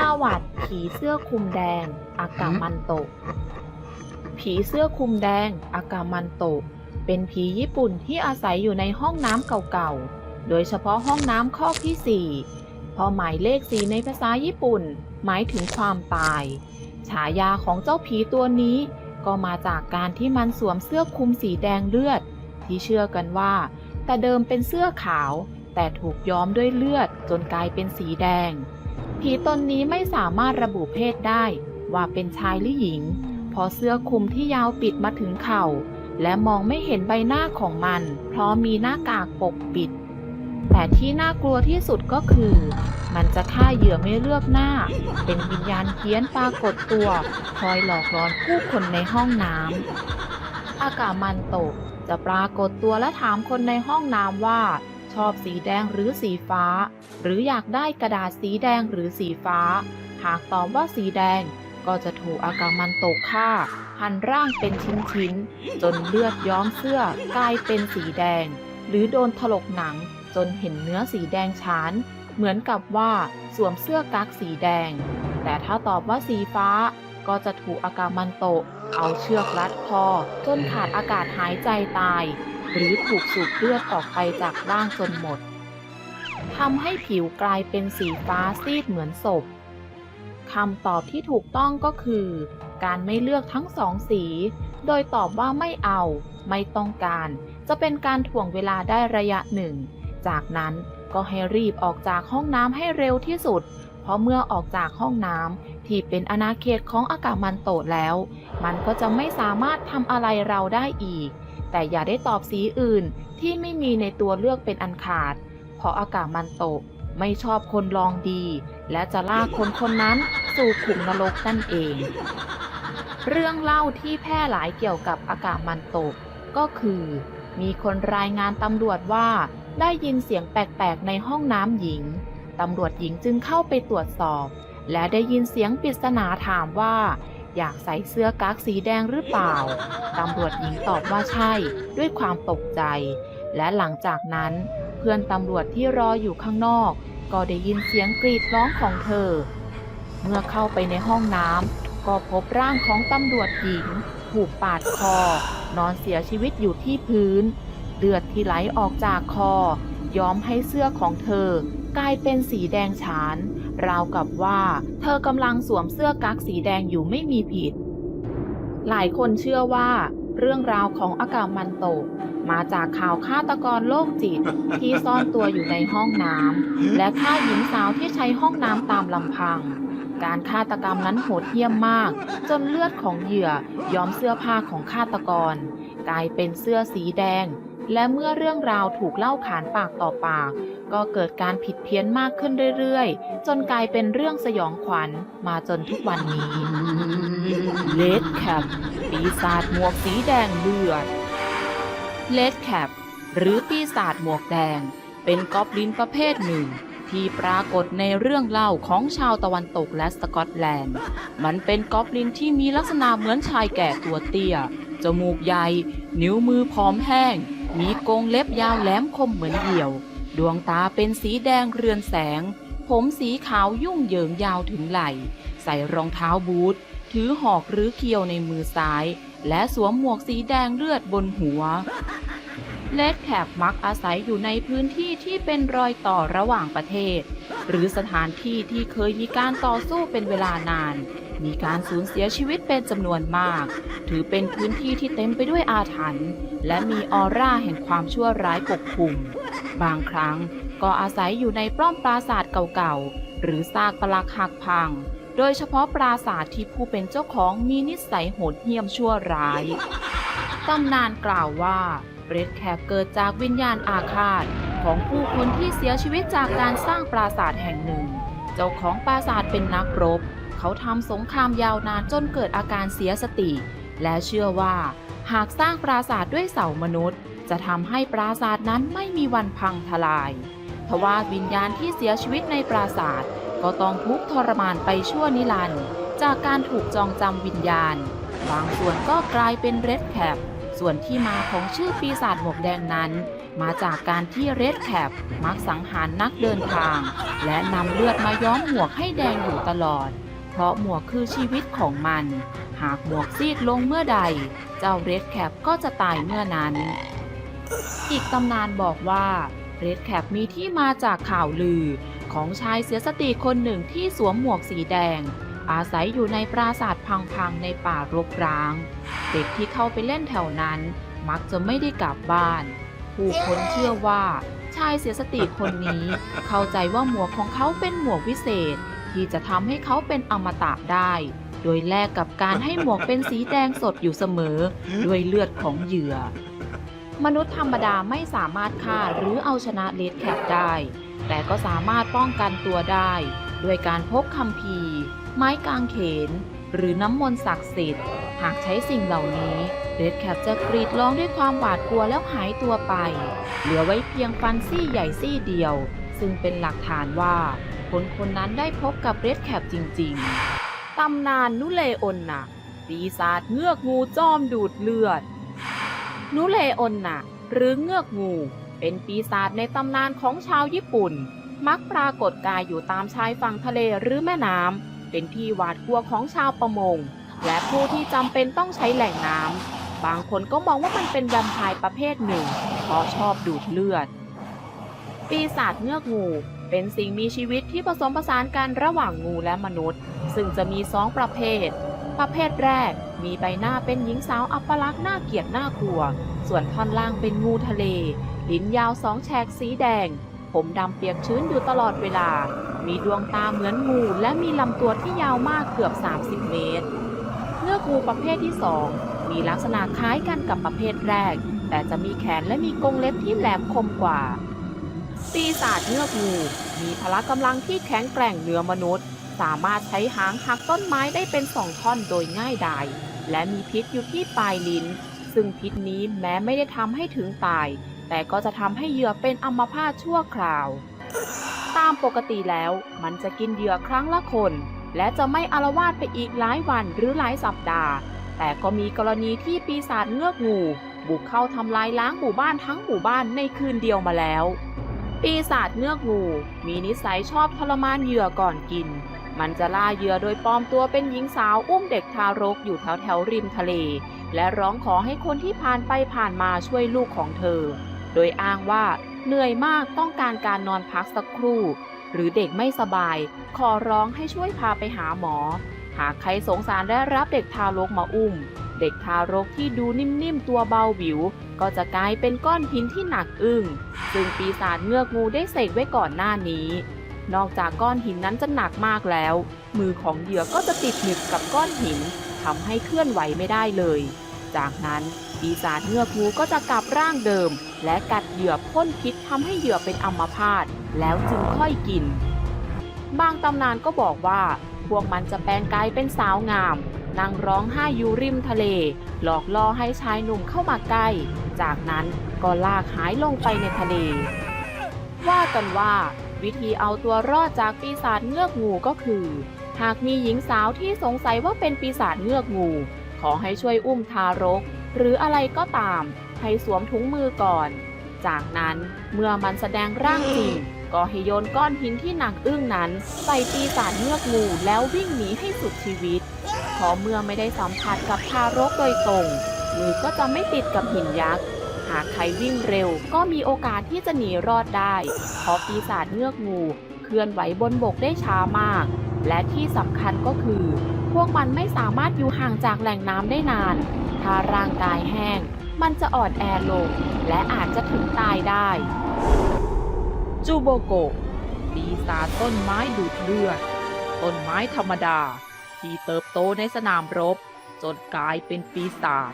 ประวัติผีเสื้อคลุมแดง อากามันโตะ ผีเสื้อคลุมแดง อากามันโตะ เป็นผีญี่ปุ่นที่อาศัยอยู่ในห้องน้ำเก่าๆ โดยเฉพาะห้องน้ำข้อที่ 4 พอหมายเลขสีในภาษาญี่ปุ่น หมายถึงความตาย ฉายาของเจ้าผีตัวนี้ ก็มาจากการที่มันสวมเสื้อคลุมสีแดงเลือด ที่เชื่อกันว่า แต่เดิมเป็นเสื้อขาว แต่ถูกย้อมด้วยเลือดจนกลายเป็นสีแดง ผีตนนี้ไม่สามารถระบุเพศได้ ว่าเป็นชายหรือหญิง เพราะเสื้อคลุมที่ยาวปิดมาถึงเข่า และมองไม่เห็นใบหน้าของมัน เพราะมีหน้ากากปกปิด แต่ที่น่ากลัวที่สุดก็คือ มันจะฆ่าเหยื่อไม่เลือกหน้า เป็นวิญญาณเพี้ยนปรากฏตัว คอยหลอกหลอนผู้คนในห้องน้ำอากามันโตะจะปรากฏตัวและถามคนในห้องน้ำว่า ชอบสีแดงหรือสีฟ้า หรืออยากได้กระดาษสีแดงหรือสีฟ้า หากตอบว่าสีแดงก็จะถูกอากามันโตะฆ่า หั่นร่างเป็นชิ้นๆ จนเลือดย้อมเสื้อกลายเป็นสีแดง หรือโดนถลกหนังจนเห็นเนื้อสีแดงฉาน เหมือนกับว่าสวมเสื้อกั๊กสีแดง แต่ถ้าตอบว่าสีฟ้าก็จะถูกอากามันโต เอาเชือกรัดคอจนขาดอากาศหายใจตาย หรือถูกสูบเลือดออกไปจากร่างจนหมดทำให้ผิวกลายเป็นสีฟ้าซีดเหมือนศพคำตอบที่ถูกต้องก็คือ การไม่เลือกทั้งสองสี โดยตอบว่าไม่เอา ไม่ต้องการ จะเป็นการถ่วงเวลาได้ระยะหนึ่ง จากนั้นก็ให้รีบออกจากห้องน้ำให้เร็วที่สุด เพราะเมื่อออกจากห้องน้ำที่เป็นอาณาเขตของอากามันโตแล้ว มันก็จะไม่สามารถทำอะไรเราได้อีก แต่อย่าได้ตอบสีอื่นที่ไม่มีในตัวเลือกเป็นอันขาด เพราะอากามันโตะไม่ชอบคนลองดี และจะลากคนคนนั้นสู่ขุมนรกนั่นเอง เรื่องเล่าที่แพร่หลายเกี่ยวกับอากามันโตะก็คือ มีคนรายงานตำรวจว่าได้ยินเสียงแปลกๆในห้องน้ำหญิง ตำรวจหญิงจึงเข้าไปตรวจสอบ และได้ยินเสียงปริศนาถามว่า อยากใส่เสื้อกั๊กสีแดงหรือเปล่า ตำรวจหญิงตอบว่าใช่ด้วยความตกใจ และหลังจากนั้น เพื่อนตำรวจที่รออยู่ข้างนอก ก็ได้ยินเสียงกรีดร้องของเธอ เมื่อเข้าไปในห้องน้ำก็พบร่างของตำรวจหญิง ถูกปาดคอ นอนเสียชีวิตอยู่ที่พื้น เลือดที่ไหลออกจากคอ ย้อมให้เสื้อของเธอ กลายเป็นสีแดงฉาน ราวกับว่า เธอกำลังสวมเสื้อกั๊กสีแดงอยู่ไม่มีผิด หลายคนเชื่อว่า เรื่องราวของอากามันโตมาจากข่าวฆาตกรโรคจิตที่ซ่อนตัวอยู่ในห้องน้ำและฆ่าหญิงสาวที่ใช้ห้องน้ำตามลำพัง การฆาตกรรมนั้นโหดเหี้ยมมาก จนเลือดของเหยื่อย้อมเสื้อผ้าของฆาตกร กลายเป็นเสื้อสีแดง และเมื่อเรื่องราวถูกเล่าขานปากต่อปาก ก็เกิดการผิดเพี้ยนมากขึ้นเรื่อยๆ จนกลายเป็นเรื่องสยองขวัญมาจนทุกวันนี้เลดแคปปีศาจหมวกสีแดงเลือดเลดแคปหรือปีศาจหมวกแดง เป็นกอบลินประเภทหนึ่ง ที่ปรากฏในเรื่องเล่าของชาวตะวันตกและสกอตแลนด์ มันเป็นกอบลินที่มีลักษณะเหมือนชายแก่ตัวเตี้ย จมูกใหญ่ นิ้วมือผอมแห้ง มีกรงเล็บยาวแหลมคมเหมือนเหยี่ยว ดวงตาเป็นสีแดงเรือนแสง ผมสีขาวยุ่งเหยิงยาวถึงไหล่ ใส่รองเท้าบูท ถือหอกหรือเคียวในมือซ้าย และสวมหมวกสีแดงเลือดบนหัว เลดแคปมักอาศัยอยู่ในพื้นที่ที่เป็นรอยต่อระหว่างประเทศ หรือสถานที่ที่เคยมีการต่อสู้เป็นเวลานาน มีการสูญเสียชีวิตเป็นจำนวนมาก ถือเป็นพื้นที่ที่เต็มไปด้วยอาถรรพ์และมีออร่าแห่งความชั่วร้ายปกคลุม บางครั้งก็อาศัยอยู่ในปล้อมปราสาทเก่าๆ หรือซากปรักหักพัง โดยเฉพาะปราสาทที่ผู้เป็นเจ้าของมีนิสัยโหดเหี้ยมชั่วร้าย ตำนานกล่าวว่าเรดแคปเกิดจากวิญญาณอาฆาตของผู้คนที่เสียชีวิตจากการสร้างปราสาทแห่งหนึ่ง เจ้าของปราสาทเป็นนักรบ เขาทำสงครามยาวนานจนเกิดอาการเสียสติ และเชื่อว่า หากสร้างปราสาทด้วยเสามนุษย์ จะทำให้ปราสาทนั้นไม่มีวันพังทลายทว่าวิญญาณที่เสียชีวิตในปราสาทก็ต้องทุกข์ทรมานไปชั่วนิรันดร์จากการถูกจองจำวิญญาณ บางส่วนก็กลายเป็นเรดแคปส่วนที่มาของชื่อปีศาจหมวกแดงนั้น มาจากการที่เรดแคปมักสังหารนักเดินทาง และนำเลือดมาย้อมหมวกให้แดงอยู่ตลอด ราะหมวกคือชีวิตของมัน หากหมวกซีดลงเมื่อใด เจ้าเรดแคปก็จะตายเมื่อนั้น อีกตำนานบอกว่าเรดแคปมีที่มาจากข่าวลือ ของชายเสียสติคนหนึ่งที่สวมหมวกสีแดง อาศัยอยู่ในปราสาทพังๆในป่ารกร้าง เด็กที่เข้าไปเล่นแถวนั้น มักจะไม่ได้กลับบ้าน ผู้คนเชื่อว่า ชายเสียสติคนนี้ เข้าใจว่าหมวกของเขาเป็นหมวกวิเศษ ที่จะทำให้เขาเป็นอมตะได้ โดยแลกกับการให้หมวกเป็นสีแดงสดอยู่เสมอ ด้วยเลือดของเหยื่อ มนุษย์ธรรมดาไม่สามารถฆ่าหรือเอาชนะเลดแคปได้ แต่ก็สามารถป้องกันตัวได้ด้วยการพกคัมภีร์ไม้กางเขน หรือน้ำมนต์ศักดิ์สิทธิ์ หากใช้สิ่งเหล่านี้เรดแคปจะกรีดร้องด้วยความหวาดกลัวแล้วหายตัวไป เหลือไว้เพียงฟันซี่ใหญ่ซี่เดียว ซึ่งเป็นหลักฐานว่าคนคนนั้นได้พบกับเรดแคปจริงๆ ตำนานนุเลอนนะปีศาจเงือกงูจอมดูดเลือด นุเลอนนะหรือเงือกงู เป็นปีศาจในตำนานของชาวญี่ปุ่น มักปรากฏกายอยู่ตามชายฝั่งทะเลหรือแม่น้ำ เป็นที่หวาดกลัวของชาวประมง และผู้ที่จำเป็นต้องใช้แหล่งน้ำบางคนก็มองว่ามันเป็นแวมไพร์ประเภทหนึ่งเพราะชอบดูดเลือด ปีศาจเงือกงู เป็นสิ่งมีชีวิตที่ผสมผสานกันระหว่างงูและมนุษย์ ซึ่งจะมีสองประเภท ประเภทแรกมีใบหน้าเป็นหญิงสาวอัปลักษณ์น่าเกลียดน่ากลัว ส่วนท่อนล่างเป็นงูทะเล ลิ้นยาวสองแฉกสีแดง ผมดำเปียกชื้นอยู่ตลอดเวลา มีดวงตาเหมือนงูและมีลำตัวที่ยาวมากเกือบ 30 เมตร เงือกงูประเภทที่2มีลักษณะคล้ายกันกับประเภทแรก แต่จะมีแขนและมีกรงเล็บที่แหลมคมกว่า ปีศาจเงือกงูมีพละกำลังที่แข็งแกร่งเหนือมนุษย์ สามารถใช้หางหักต้นไม้ได้เป็นสองท่อนโดยง่ายดาย และมีพิษอยู่ที่ปลายลิ้น ซึ่งพิษนี้แม้ไม่ได้ทำให้ถึงตาย แต่ก็จะทำให้เหยื่อเป็นอัมพาตชั่วคราว ตามปกติแล้วมันจะกินเหยื่อครั้งละคน และจะไม่อารวาสไปอีกหลายวันหรือหลายสัปดาห์ แต่ก็มีกรณีที่ปีศาจเงือกงูบุกเข้าทำลายล้างหมู่บ้านทั้งหมู่บ้านในคืนเดียวมาแล้ว ปีศาจเงือกงูมีนิสัยชอบทรมานเหยื่อก่อนกิน มันจะล่าเหยื่อโดยปลอมตัวเป็นหญิงสาวอุ้มเด็กทารกอยู่แถวแถวๆริมทะเล และร้องขอให้คนที่ผ่านไปผ่านมาช่วยลูกของเธอ โดยอ้างว่าเหนื่อยมากต้องการการนอนพักสักครู่ หรือเด็กไม่สบาย ขอร้องให้ช่วยพาไปหาหมอ หากใครสงสารและรับเด็กทารกมาอุ้ม เด็กทารกที่ดูนิ่มๆตัวเบาหวิว ก็จะกลายเป็นก้อนหินที่หนักอึ้งซึ่งปีศาจเงือกงูได้เสกไว้ก่อนหน้านี้ นอกจากก้อนหินนั้นจะหนักมากแล้ว มือของเหยื่อก็จะติดหนึบกับก้อนหินทำให้เคลื่อนไหวไม่ได้เลย จากนั้นปีศาจเงือกงูก็จะกลับร่างเดิม และกัดเหยื่อพ่นพิษทำให้เหยื่อเป็นอัมพาตแล้วจึงค่อยกิน บางตำนานก็บอกว่า พวกมันจะแปลงกายเป็นสาวงาม นั่งร้องไห้อยู่ริมทะเล หลอกล่อให้ชายหนุ่มเข้ามาใกล้ จากนั้นก็ลากหายลงไปในทะเล ว่ากันว่าวิธีเอาตัวรอดจากปีศาจเงือกงูก็คือ หากมีหญิงสาวที่สงสัยว่าเป็นปีศาจเงือกงู ขอให้ช่วยอุ้มทารก หรืออะไรก็ตาม ให้สวมถุงมือก่อน จากนั้นเมื่อมันแสดงร่างจริงก็ให้โยนก้อนหินที่หนักอึ้งนั้น ใส่ปีศาจเงือกงูแล้ววิ่งหนีให้สุดชีวิต ราะเมื่อไม่ได้สัมผัสกับทารกโดยตรงมือก็จะไม่ติดกับหินยักษ์ หากใครวิ่งเร็วก็มีโอกาสที่จะหนีรอดได้ เพราะปีศาจเงือกงูเคลื่อนไหวบนบกได้ช้ามาก และที่สำคัญก็คือ พวกมันไม่สามารถอยู่ห่างจากแหล่งน้ำได้นาน ถ้าร่างกายแห้ง มันจะอ่อนแอลง และอาจจะถึงตายได้ จูโบโกปีศาจต้นไม้ดูดเลือด ต้นไม้ธรรมดา ที่เติบโตในสนามรบ จนกลายเป็นปีศาจ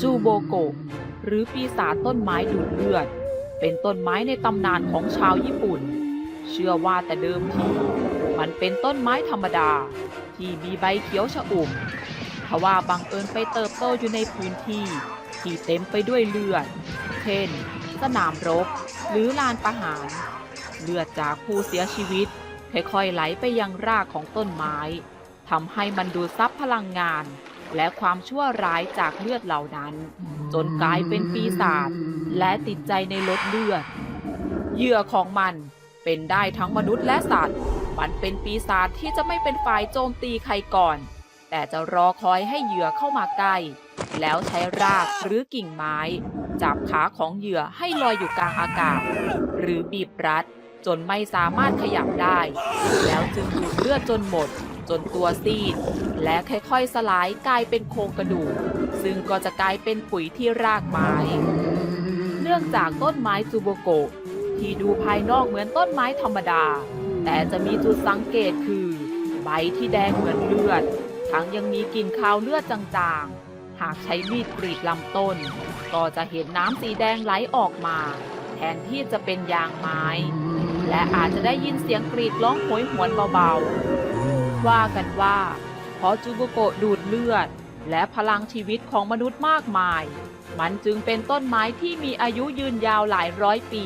จูโบโกหรือปีศาจต้นไม้ดูดเลือด เป็นต้นไม้ในตำนานของชาวญี่ปุ่น เชื่อว่าแต่เดิมทีมันเป็นต้นไม้ธรรมดา ที่มีใบเขียวชอุ่มทว่าบังเอิญไปเติบโตอยู่ในพื้นที่ ที่เต็มไปด้วยเลือด เช่น สนามรบ หรือลานประหาร เลือดจากผู้เสียชีวิต ค่อยๆไหลไปยังรากของต้นไม้ทำให้มันดูดซับพลังงาน และความชั่วร้ายจากเลือดเหล่านั้น จนกลายเป็นปีศาจและติดใจในรสเลือด เหยื่อของมันเป็นได้ทั้งมนุษย์และสัตว์ มันเป็นปีศาจที่จะไม่เป็นฝ่ายโจมตีใครก่อน แต่จะรอคอยให้เหยื่อเข้ามาใกล้ แล้วใช้รากหรือกิ่งไม้ จับขาของเหยื่อให้ลอยอยู่กลางอากาศ หรือบีบรัด จนไม่สามารถขยับได้ แล้วจึงดูดเลือดจนหมด จนตัวซีด และค่อยๆสลายกลายเป็นโครงกระดูก ซึ่งก็จะกลายเป็นปุ๋ยที่รากไม้ เนื่องจากต้นไม้จูโบโกะที่ดูภายนอกเหมือนต้นไม้ธรรมดา แต่จะมีจุดสังเกตคือ ใบที่แดงเหมือนเลือด ทั้งยังมีกลิ่นคาวเลือดจางๆ หากใช้มีดกรีดลำต้น ก็จะเห็นน้ำสีแดงไหลออกมา แทนที่จะเป็นยางไม้ และอาจจะได้ยินเสียงกรีดร้องโหยหวนเบาๆ ว่ากันว่าเพราะจูบุโกะดูดเลือด และพลังชีวิตของมนุษย์มากมาย มันจึงเป็นต้นไม้ที่มีอายุยืนยาวหลายร้อยปี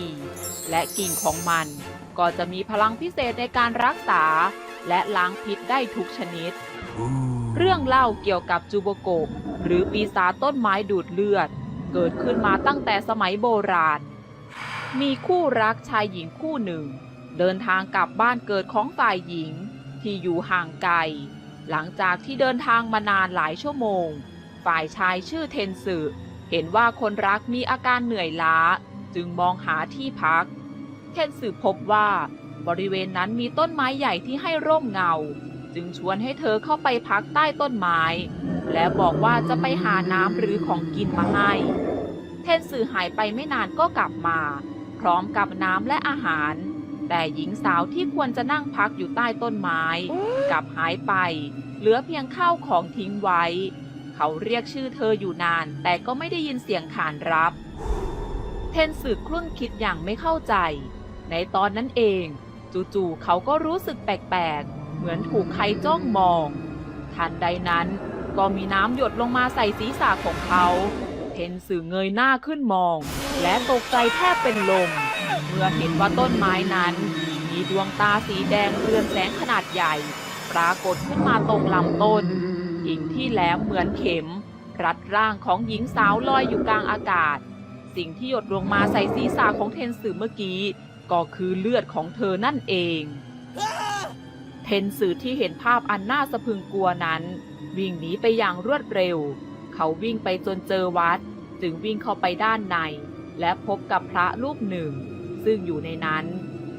และกิ่งของมันก็จะมีพลังพิเศษในการรักษา และล้างพิษได้ทุกชนิด เรื่องเล่าเกี่ยวกับจูโบโกะหรือปีศาจต้นไม้ดูดเลือด เกิดขึ้นมาตั้งแต่สมัยโบราณ มีคู่รักชายหญิงคู่หนึ่ง เดินทางกลับบ้านเกิดของฝ่ายหญิงที่อยู่ห่างไกล หลังจากที่เดินทางมานานหลายชั่วโมง ฝ่ายชายชื่อเทนสึเห็นว่าคนรักมีอาการเหนื่อยล้า จึงมองหาที่พัก เทนสึพบว่า บริเวณนั้นมีต้นไม้ใหญ่ที่ให้ร่มเงา จึงชวนให้เธอเข้าไปพักใต้ต้นไม้ และบอกว่าจะไปหาน้ำหรือของกินมาให้ เทนสึหายไปไม่นานก็กลับมา พร้อมกับน้ำและอาหาร แต่หญิงสาวที่ควรจะนั่งพักอยู่ใต้ต้นไม้กลับหายไป เหลือเพียงข้าวของทิ้งไว้ เขาเรียกชื่อเธออยู่นาน แต่ก็ไม่ได้ยินเสียงขานรับ เทนสึครุ่นคิดอย่างไม่เข้าใจ ในตอนนั้นเอง จู่ๆเขาก็รู้สึกแปลกๆ เหมือนถูกใครจ้องมอง ทันใดนั้นก็มีน้ำหยดลงมาใส่ศีรษะของเขา เทนสึเงยหน้าขึ้นมอง และตกใจแทบเป็นลม เมื่อเห็นว่าต้นไม้นั้น มีดวงตาสีแดงเรืองแสงขนาดใหญ่ ปรากฏขึ้นมาตรงลำต้นกิ่งที่แหลมเหมือนเข็ม รัดร่างของหญิงสาวลอยอยู่กลางอากาศ สิ่งที่หยดลงมาใส่ศีรษะของเทนสึเมื่อกี้ ก็คือเลือดของเธอนั่นเอง เทนสึที่เห็นภาพอันน่าสะพรึงกลัวนั้น วิ่งหนีไปอย่างรวดเร็ว เขาวิ่งไปจนเจอวัด จึงวิ่งเข้าไปด้านใน และพบกับพระรูปหนึ่ง ซึ่งอยู่ในนั้น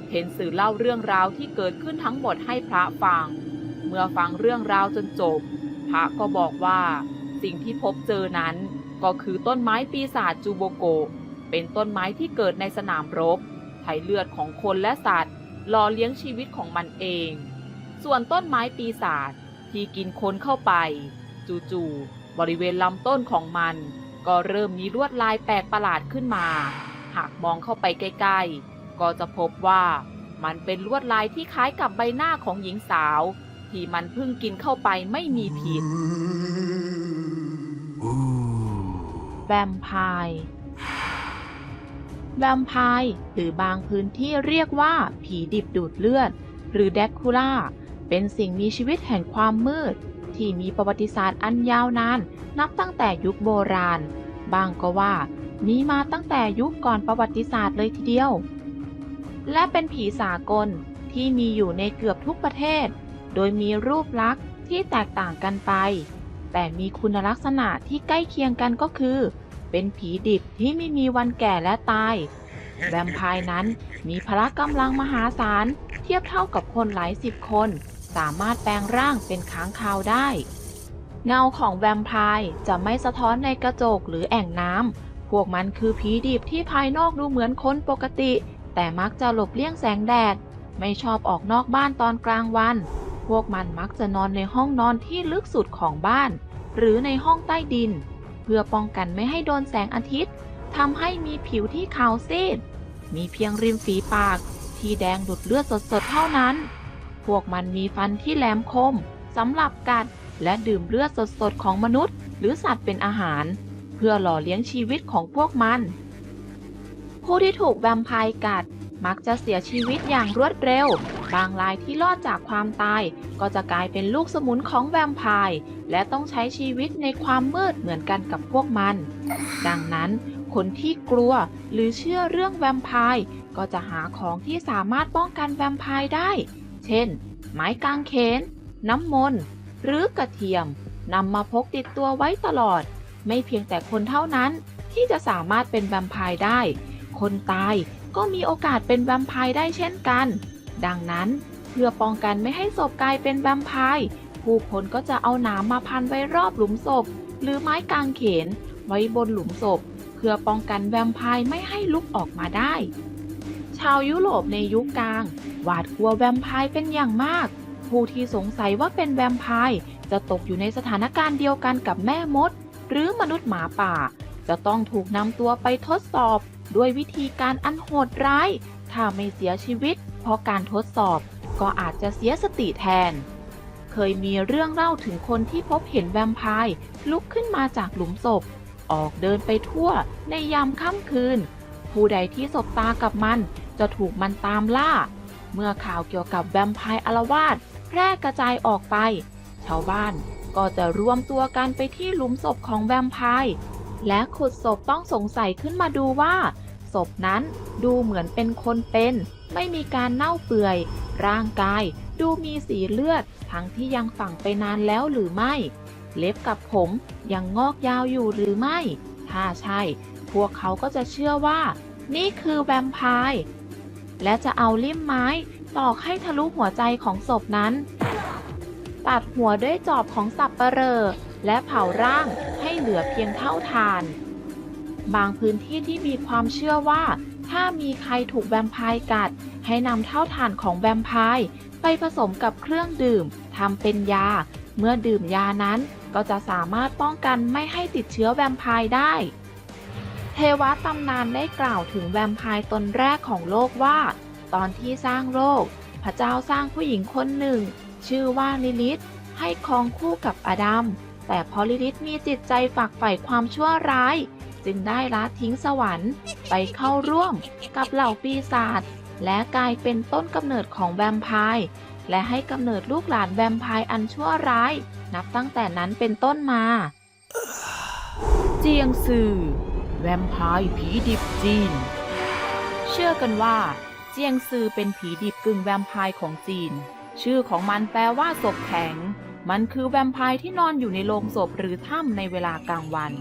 เทนสึเล่าเรื่องราวที่เกิดขึ้นทั้งหมดให้พระฟัง เมื่อฟังเรื่องราวจนจบ พระก็บอกว่าสิ่งที่พบเจอนั้น ก็คือต้นไม้ปีศาจจูโบโก เป็นต้นไม้ที่เกิดในสนามรบไถ่เลือดของคนและสัตว์หล่อเลี้ยงชีวิตของมันเอง ส่วนต้นไม้ปีศาจที่กินคนเข้าไป จู่ๆบริเวณลำต้นของมัน ก็เริ่มมีลวดลายแปลกประหลาดขึ้นมา หากมองเข้าไปใกล้ๆ ก็จะพบว่ามันเป็นลวดลายที่คล้ายกับใบหน้าของหญิงสาว ที่มันเพิ่งกินเข้าไปไม่มีผิด แวมไพร์ แวมไพร์หรือบางพื้นที่เรียกว่า ผีดิบดูดเลือด หรือแดกคูล่า เป็นสิ่งมีชีวิตแห่งความมืด ที่มีประวัติศาสตร์อันยาวนาน นับตั้งแต่ยุคโบราณ บางก็ว่า มีมาตั้งแต่ยุคก่อนประวัติศาสตร์เลยทีเดียว และเป็นผีสากลที่มีอยู่ในเกือบทุกประเทศ โดยมีรูปลักษณ์ที่แตกต่างกันไป แต่มีคุณลักษณะที่ใกล้เคียงกันก็คือ เป็นผีดิบที่ไม่มีวันแก่และตาย แวมไพร์นั้นมีพละกำลังมหาศาลเทียบเท่ากับคนหลายสิบคน สามารถแปลงร่างเป็นค้างคาวได้ เงาของแวมไพร์จะไม่สะท้อนในกระจกหรือแอ่งน้ำ พวกมันคือผีดิบที่ภายนอกดูเหมือนคนปกติ แต่มักจะหลบเลี่ยงแสงแดด ไม่ชอบออกนอกบ้านตอนกลางวัน พวกมันมักจะนอนในห้องนอนที่ลึกสุดของบ้าน หรือในห้องใต้ดิน เพื่อป้องกันไม่ให้โดนแสงอาทิตย์ทำให้มีผิวที่ขาวซีด มีเพียงริมฝีปากที่แดงดุดเลือดสดๆเท่านั้น พวกมันมีฟันที่แหลมคมสำหรับกัดและดื่มเลือดสดๆของมนุษย์ หรือสัตว์เป็นอาหาร เพื่อหล่อเลี้ยงชีวิตของพวกมัน ผู้ที่ถูกแวมไพร์กัด มักจะเสียชีวิตอย่างรวดเร็ว บางรายที่รอดจากความตาย ก็จะกลายเป็นลูกสมุนของแวมไพร์และต้องใช้ชีวิตในความมืดเหมือนกันกับพวกมัน ดังนั้นคนที่กลัวหรือเชื่อเรื่องแวมไพร์ก็จะหาของที่สามารถป้องกันแวมไพร์ได้ เช่น ไม้กางเขน น้ำมนต์ หรือกระเทียมนำมาพกติดตัวไว้ตลอด ไม่เพียงแต่คนเท่านั้นที่จะสามารถเป็นแวมไพร์ได้ คนตายก็มีโอกาสเป็นแวมไพร์ได้เช่นกัน ดังนั้นเพื่อป้องกันไม่ให้ศพกลายเป็นแวมไพร์ผู้คนก็จะเอาหนามมาพันไว้รอบหลุมศพ หรือไม้กางเขน ไว้บนหลุมศพ เพื่อป้องกันแวมไพร์ไม่ให้ลุกออกมาได้ ชาวยุโรปในยุคกลาง หวาดกลัวแวมไพร์เป็นอย่างมาก ผู้ที่สงสัยว่าเป็นแวมไพร์จะตกอยู่ในสถานการณ์เดียวกันกับแม่มด หรือมนุษย์หมาป่า จะต้องถูกนำตัวไปทดสอบ ด้วยวิธีการอันโหดร้าย ถ้าไม่เสียชีวิต เพราะการทดสอบก็อาจจะเสียสติแทน เคยมีเรื่องเล่าถึงคนที่พบเห็นแวมไพร์ลุกขึ้นมาจากหลุมศพ ออกเดินไปทั่วในยามค่ำคืน ผู้ใดที่สบตากับมัน จะถูกมันตามล่า เมื่อข่าวเกี่ยวกับแวมไพร์อาละวาดแพร่กระจายออกไป ชาวบ้านก็จะรวมตัวกันไปที่หลุมศพของแวมไพร์และขุดศพต้องสงสัยขึ้นมาดูว่า ศพนั้นดูเหมือนเป็นคนเป็น ไม่มีการเน่าเปื่อย ร่างกายดูมีสีเลือด ทั้งที่ยังฝังไปนานแล้วหรือไม่ เล็บกับผมยังงอกยาวอยู่หรือไม่ ถ้าใช่ พวกเขาก็จะเชื่อว่า นี่คือแวมไพร์ และจะเอาลิ่มไม้ตอกให้ทะลุหัวใจของศพนั้น ตัดหัวด้วยจอบของสับปะเหรอ และเผาร่างให้เหลือเพียงเท่าทาน บางพื้นที่ที่มีความเชื่อว่า ถ้ามีใครถูกแวมไพร์กัด ให้นำเท่าฐานของแวมไพร์ไปผสมกับเครื่องดื่มทำเป็นยา เมื่อดื่มยานั้นก็จะสามารถป้องกันไม่ให้ติดเชื้อแวมไพร์ได้ เทวะตำนานได้กล่าวถึงแวมไพร์ตนแรกของโลกว่า ตอนที่สร้างโลก พระเจ้าสร้างผู้หญิงคนหนึ่ง ชื่อว่าลิลิธให้ครองคู่กับอดัม แต่พอลิลิธมีจิตใจฝักใฝ่ความชั่วร้าย จึงได้ละทิ้งสวรรค์ ไปเข้าร่วมกับเหล่าปีศาจและกลายเป็นต้นกำเนิดของแวมไพร์และให้กำเนิดลูกหลานแวมไพร์อันชั่วร้าย นับตั้งแต่นั้นเป็นต้นมา เจียงซือ แวมไพร์ผีดิบจีน เชื่อกันว่าเจียงซือเป็นผีดิบกึ่งแวมไพร์ของจีน ชื่อของมันแปลว่าศพแข็ง มันคือแวมไพร์ที่นอนอยู่ในโลงศพหรือถ้ำในเวลากลางวัน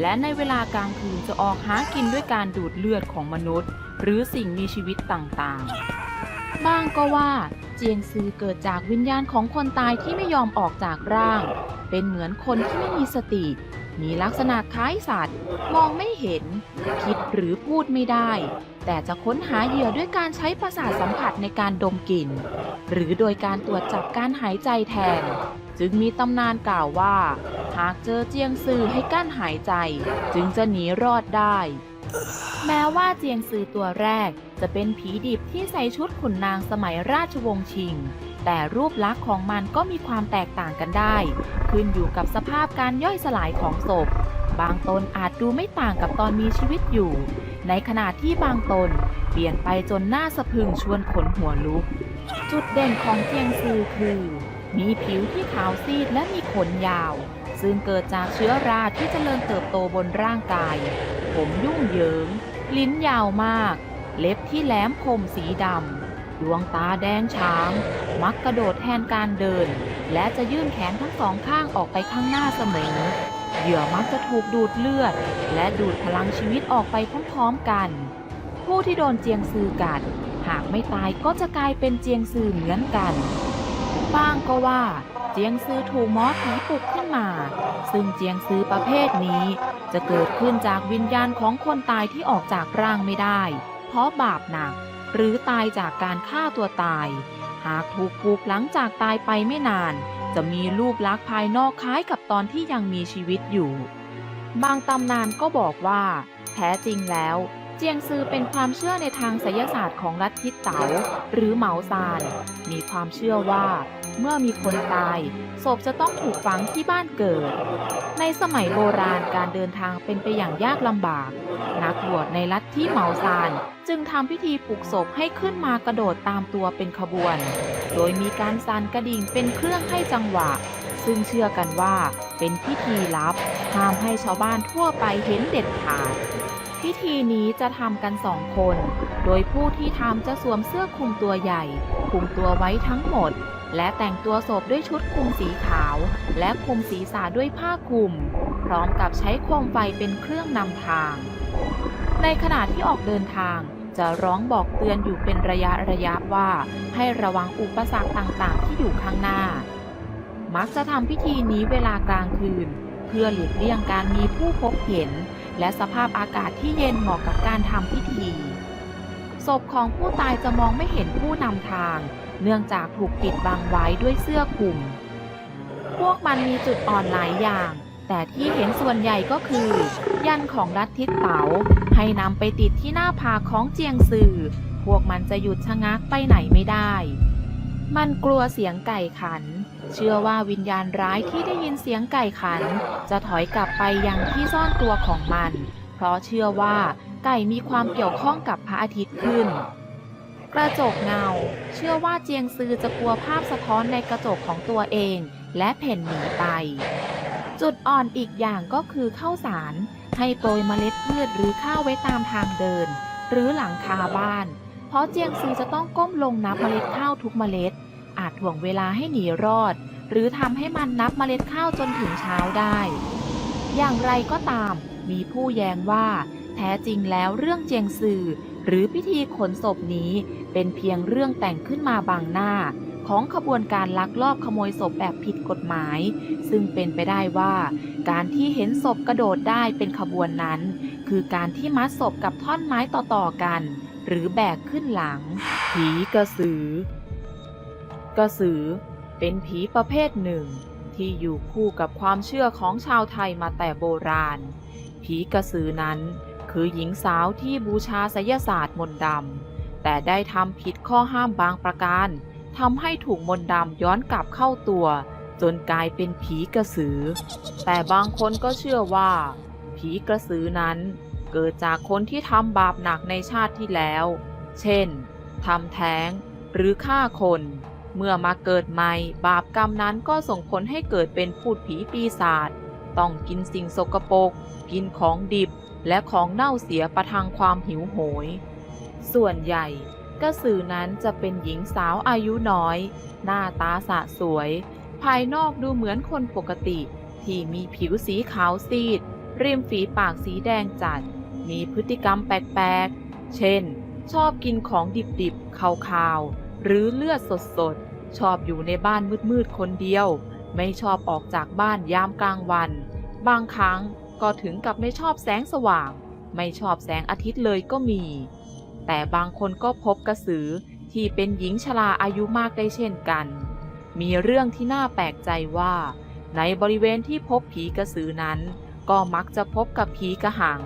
และในเวลากลางคืนจะออกหากินด้วยการดูดเลือดของมนุษย์ หรือสิ่งมีชีวิตต่างๆ บ้างก็ว่าเจียงซือเกิดจากวิญญาณของคนตายที่ไม่ยอมออกจากร่าง เป็นเหมือนคนที่ไม่มีสติ มีลักษณะคล้ายสัตว์ มองไม่เห็น คิดหรือพูดไม่ได้ แต่จะค้นหาเหยื่อด้วยการใช้ประสาทสัมผัสในการดมกลิ่น หรือโดยการตรวจจับการหายใจแทน จึงมีตำนานกล่าวว่า หากเจอเจียงซือให้กั้นหายใจ จึงจะหนีรอดได้ แม้ว่าเจียงซือตัวแรกจะเป็นผีดิบที่ใส่ชุดขุนนางสมัยราชวงศ์ชิง แต่รูปลักษณ์ของมันก็มีความแตกต่างกันได้ ขึ้นอยู่กับสภาพการย่อยสลายของศพ บางตนอาจดูไม่ต่างกับตอนมีชีวิตอยู่ ในขณะที่บางตนเปลี่ยนไปจนหน้าสะพึงชวนขนหัวลุก จุดเด่นของเจียงซือคือ มีผิวที่ขาวซีดและมีขนยาว ซึ่งเกิดจากเชื้อราที่เจริญเติบโตบนร่างกาย ผมยุ่งเหยิง ลิ้นยาวมาก เล็บที่แหลมคมสีดำ ดวงตาแดงช้าง มักกระโดดแทนการเดิน และจะยื่นแขนทั้งสองข้างออกไปข้างหน้าเสมอ เหยื่อมักจะถูกดูดเลือด และดูดพลังชีวิตออกไปพร้อมๆกัน ผู้ที่โดนเจียงซือกัด หากไม่ตายก็จะกลายเป็นเจียงซือเหมือนกัน บ้างก็ว่า เจียงซือถูกมอผีปลุกขึ้นมา ซึ่งเจียงซือประเภทนี้ จะเกิดขึ้นจากวิญญาณของคนตายที่ออกจากร่างไม่ได้ เพราะบาปหนัก หรือตายจากการฆ่าตัวตาย หากถูกปลูกหลังจากตายไปไม่นาน จะมีรูปลักษณ์ภายนอกคล้ายกับตอนที่ยังมีชีวิตอยู่ บางตำนานก็บอกว่า แท้จริงแล้ว เจียงซือเป็นความเชื่อในทางไสยศาสตร์ของลัทธิเต๋าหรือเหมาซาน มีความเชื่อว่า เมื่อมีคนตายศพจะต้องถูกฝังที่บ้านเกิด ในสมัยโบราณการเดินทางเป็นไปอย่างยากลำบาก นักบวชในลัทธิเหมาซาน จึงทำพิธีปลุกศพให้ขึ้นมากระโดดตามตัวเป็นขบวน โดยมีการสั่นกระดิ่งเป็นเครื่องให้จังหวะ ซึ่งเชื่อกันว่าเป็นพิธีลับห้ามให้ชาวบ้านทั่วไปเห็นเด็ดขาด พิธีนี้จะทำกันสองคน โดยผู้ที่ทำจะสวมเสื้อคลุมตัวใหญ่คลุมตัวไว้ทั้งหมด และแต่งตัวศพด้วยชุดคลุมสีขาว และคลุมศีรษะด้วยผ้าคลุม พร้อมกับใช้โคมไฟเป็นเครื่องนำทาง ในขณะที่ออกเดินทางจะร้องบอกเตือนอยู่เป็นระยะระยะว่า ให้ระวังอุปสรรคต่างๆ ที่อยู่ข้างหน้า มักจะทำพิธีนี้เวลากลางคืน เพื่อหลีกเลี่ยงการมีผู้พบเห็น และสภาพอากาศที่เย็นเหมาะกับการทำพิธี ศพของผู้ตายจะมองไม่เห็นผู้นำทาง เนื่องจากถูกปิดบังไว้ด้วยเสื้อคลุม พวกมันมีจุดอ่อนหลายอย่าง แต่ที่เห็นส่วนใหญ่ก็คือ ยันของรัฐทิศเต๋าให้นำไปติดที่หน้าผากของเจียงซื่อ พวกมันจะหยุดชะงักไปไหนไม่ได้ มันกลัวเสียงไก่ขัน เชื่อว่าวิญญาณร้ายที่ได้ยินเสียงไก่ขัน จะถอยกลับไปยังที่ซ่อนตัวของมัน เพราะเชื่อว่าไก่มีความเกี่ยวข้องกับพระอาทิตย์ขึ้น กระจกเงา เชื่อว่าเจียงซือจะกลัวภาพสะท้อนในกระจกของตัวเอง และเพ่นหนีไป จุดอ่อนอีกอย่างก็คือข้าวสาร ให้โปรยเมล็ดพืชหรือข้าวไว้ตามทางเดิน หรือหลังคาบ้าน เพราะเจียงซือจะต้องก้มลงนับเมล็ดข้าวทุกเมล็ด อาจถ่วงเวลาให้หนีรอด หรือทำให้มันนับเมล็ดข้าวจนถึงเช้าได้ อย่างไรก็ตาม มีผู้แย้งว่า แท้จริงแล้วเรื่องเจียงซือหรือพิธีขนศพนี้ เป็นเพียงเรื่องแต่งขึ้นมาบางหน้า ของขบวนการลักลอบขโมยศพแบบผิดกฎหมาย ซึ่งเป็นไปได้ว่า การที่เห็นศพกระโดดได้เป็นขบวนนั้น คือการที่มัดศพกับท่อนไม้ต่อๆกัน หรือแบกขึ้นหลังผีกระสือ กระสือเป็นผีประเภทหนึ่ง ที่อยู่คู่กับความเชื่อของชาวไทยมาแต่โบราณ ผีกระสือนั้นคือหญิงสาวที่บูชาไสยศาสตร์มนต์ดำแต่ได้ทำผิดข้อห้ามบางประการทำให้ถูกมนต์ดำย้อนกลับเข้าตัว จนกลายเป็นผีกระสือ แต่บางคนก็เชื่อว่า ผีกระสือนั้นเกิดจากคนที่ทำบาปหนักในชาติที่แล้ว เช่นทำแท้งหรือฆ่าคน เมื่อมาเกิดใหม่ บาปกรรมนั้นก็ส่งผลให้เกิดเป็นพูดผีปีศาจต้องกินสิ่งสกปรกกินของดิบและของเน่าเสียประทังความหิวโหย ส่วนใหญ่กระสือนั้นจะเป็นหญิงสาวอายุน้อย หน้าตาสะสวย ภายนอกดูเหมือนคนปกติ ที่มีผิวสีขาวซีด ริมฝีปากสีแดงจัด มีพฤติกรรมแปลกๆ เช่น ชอบกินของดิบๆคาวๆ หรือเลือดสดๆ ชอบอยู่ในบ้านมืดๆคนเดียว ไม่ชอบออกจากบ้านยามกลางวัน บางครั้งก็ถึงกับไม่ชอบแสงสว่าง ไม่ชอบแสงอาทิตย์เลยก็มี แต่บางคนก็พบกระสือที่เป็นหญิงชราอายุมากได้เช่นกัน มีเรื่องที่น่าแปลกใจว่า ในบริเวณที่พบผีกระสือนั้น ก็มักจะพบกับผีกระหัง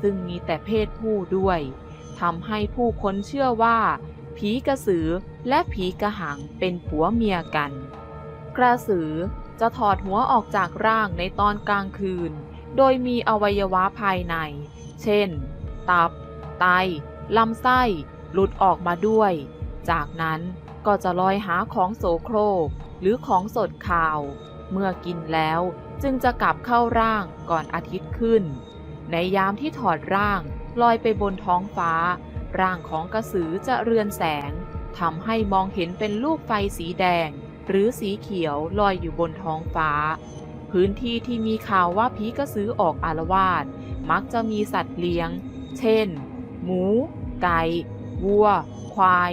ซึ่งมีแต่เพศผู้ด้วยทำให้ผู้คนเชื่อว่า ผีกระสือและผีกระหังเป็นผัวเมียกัน กระสือจะถอดหัวออกจากร่างในตอนกลางคืน โดยมีอวัยวะภายใน เช่น ตับ ไต ลำไส้ หลุดออกมาด้วย จากนั้นก็จะลอยหาของโสโครก หรือของสดข่าว เมื่อกินแล้วจึงจะกลับเข้าร่างก่อนอาทิตย์ขึ้น ในยามที่ถอดร่างลอยไปบนท้องฟ้า ร่างของกระสือจะเรือนแสงทำให้มองเห็นเป็นลูกไฟสีแดง หรือสีเขียวลอยอยู่บนท้องฟ้า พื้นที่ที่มีข่าวว่าผีกระสือออกอารวาสมักจะมีสัตว์เลี้ยง เช่น หมู ไก่ วัว ควาย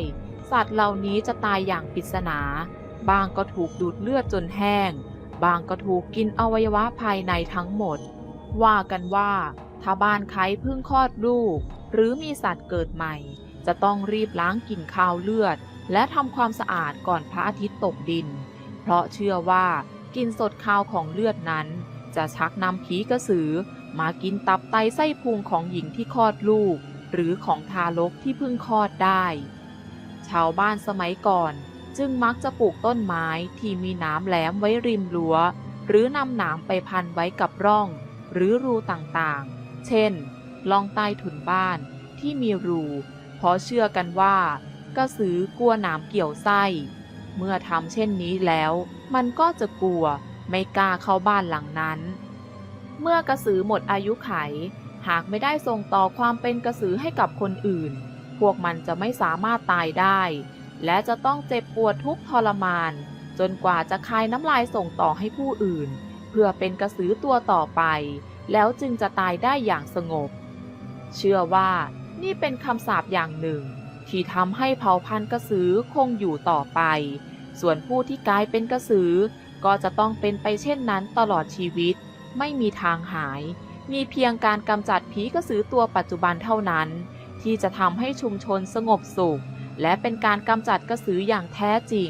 สัตว์เหล่านี้จะตายอย่างปริศนา บางก็ถูกดูดเลือดจนแห้ง บางก็ถูกกินอวัยวะภายในทั้งหมด ว่ากันว่า ถ้าบ้านใครเพิ่งคลอดลูก หรือมีสัตว์เกิดใหม่ จะต้องรีบล้างกลิ่นคาวเลือด และทำความสะอาดก่อนพระอาทิตย์ตกดิน เพราะเชื่อว่ากลิ่นสดคาวของเลือดนั้น จะชักนำผีกระสือ มากินตับไตไส้พุงของหญิงที่คลอดลูก หรือของทารกที่เพิ่งคลอดได้ ชาวบ้านสมัยก่อนจึงมักจะปลูกต้นไม้ที่มีหน้ำแหลมไว้ริมรั้ว หรือนำหนามไปพันไว้กับร่อง หรือรูต่างๆ เช่นล่องใต้ถุนบ้านที่มีรูเพราะเชื่อกันว่ากระสือกลัวหนามเกี่ยวไส้ เมื่อทำเช่นนี้แล้ว มันก็จะกลัวไม่กล้าเข้าบ้านหลังนั้น เมื่อกระสือหมดอายุไข หากไม่ได้ส่งต่อความเป็นกระสือให้กับคนอื่น พวกมันจะไม่สามารถตายได้ และจะต้องเจ็บปวดทุกทรมาน จนกว่าจะคายน้ำลายส่งต่อให้ผู้อื่น เพื่อเป็นกระสือตัวต่อไป แล้วจึงจะตายได้อย่างสงบ เชื่อว่านี่เป็นคำสาปอย่างหนึ่ง ที่ทำให้เผ่าพันธุ์กระสือคงอยู่ต่อไป ส่วนผู้ที่กลายเป็นกระสือ ก็จะต้องเป็นไปเช่นนั้นตลอดชีวิต ไม่มีทางหาย มีเพียงการกำจัดผีกระสือตัวปัจจุบันเท่านั้น ที่จะทำให้ชุมชนสงบสุข และเป็นการกำจัดกระสืออย่างแท้จริง